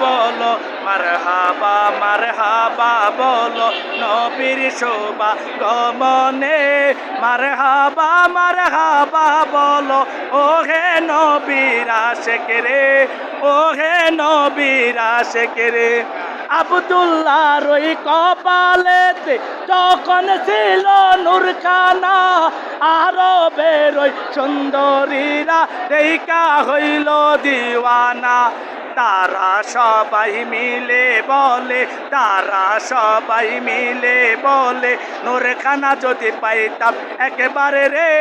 বলো মার হাবা মার হাবা বলো, নবীর শোভা গমনে। মার হাবা মার হাবা বলো ও হে নবীর আশেক রে ও হে নবীর আশেক রে। রই কপালেতে যখন ছিল নূরখানা আরও বেরোই সুন্দরীরা দেখা হইল দিওয়ানা। তারা সবাই মিলে বলে, তারা সবাই মিলে বলে, নোরখানা যদি পাইতাম একেবারে রে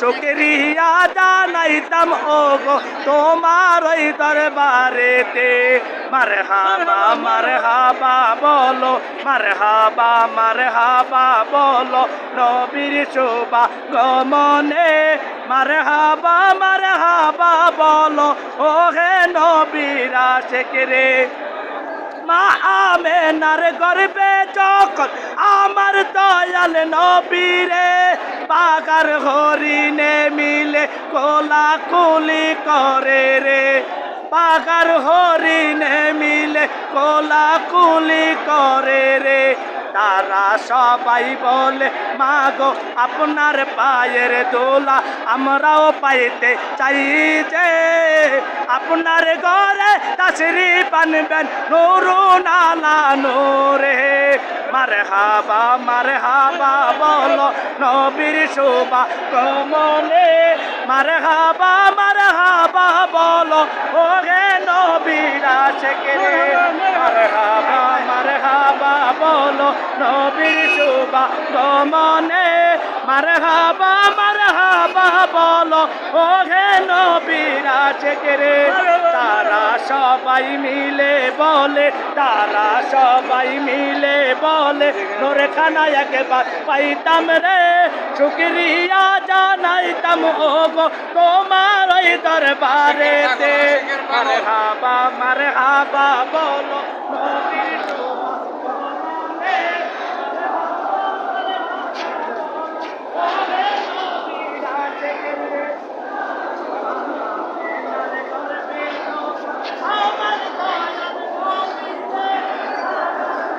সুকেরিয়া জানাইতাম ও গো তোমার ওই দরবারেতে। মারে হাবা মারে হাবা বলো মারে হাবা মারে হাবা বলো, নবীর শোভা গমনে মারে হাবা মারে হাবা বলো ও হে নবীর আশেক রে মা আমেনার গর্বে যখন আমার দয়াল নবীরে পাগার হরিণে মিলে কোলা কুলি করে রে। পাগার হরিণে মিলে কোলা কুলি করে রে। তারা সবাই বলে, মাগো, আপনার পায়ের দোলা আমরাও পাইতে চাই যে আপনার ঘরে তাসরি পানবেন নুরু নালা নূরে। মারে হাবা মারে হাবা বলো, নবীর শোভা কমলে মারে হাবা মারে হাবা বলো ও গে নবীর আশেকে মারে হাবা হাবা বলো, নবীর শোভা গমনে। মারে হাবা মারে হাবা বলো ও হে নবীর আশেকে রে তারা সবাই মিলে বলে, তারা সবাই মিলে বলে নোরে খানা একবার পাইতাম রে। শুক্রিয়া জানাইতাম ও গো তোমার ওই দরবারেতে। মারে হাবা মারে হাবা বলো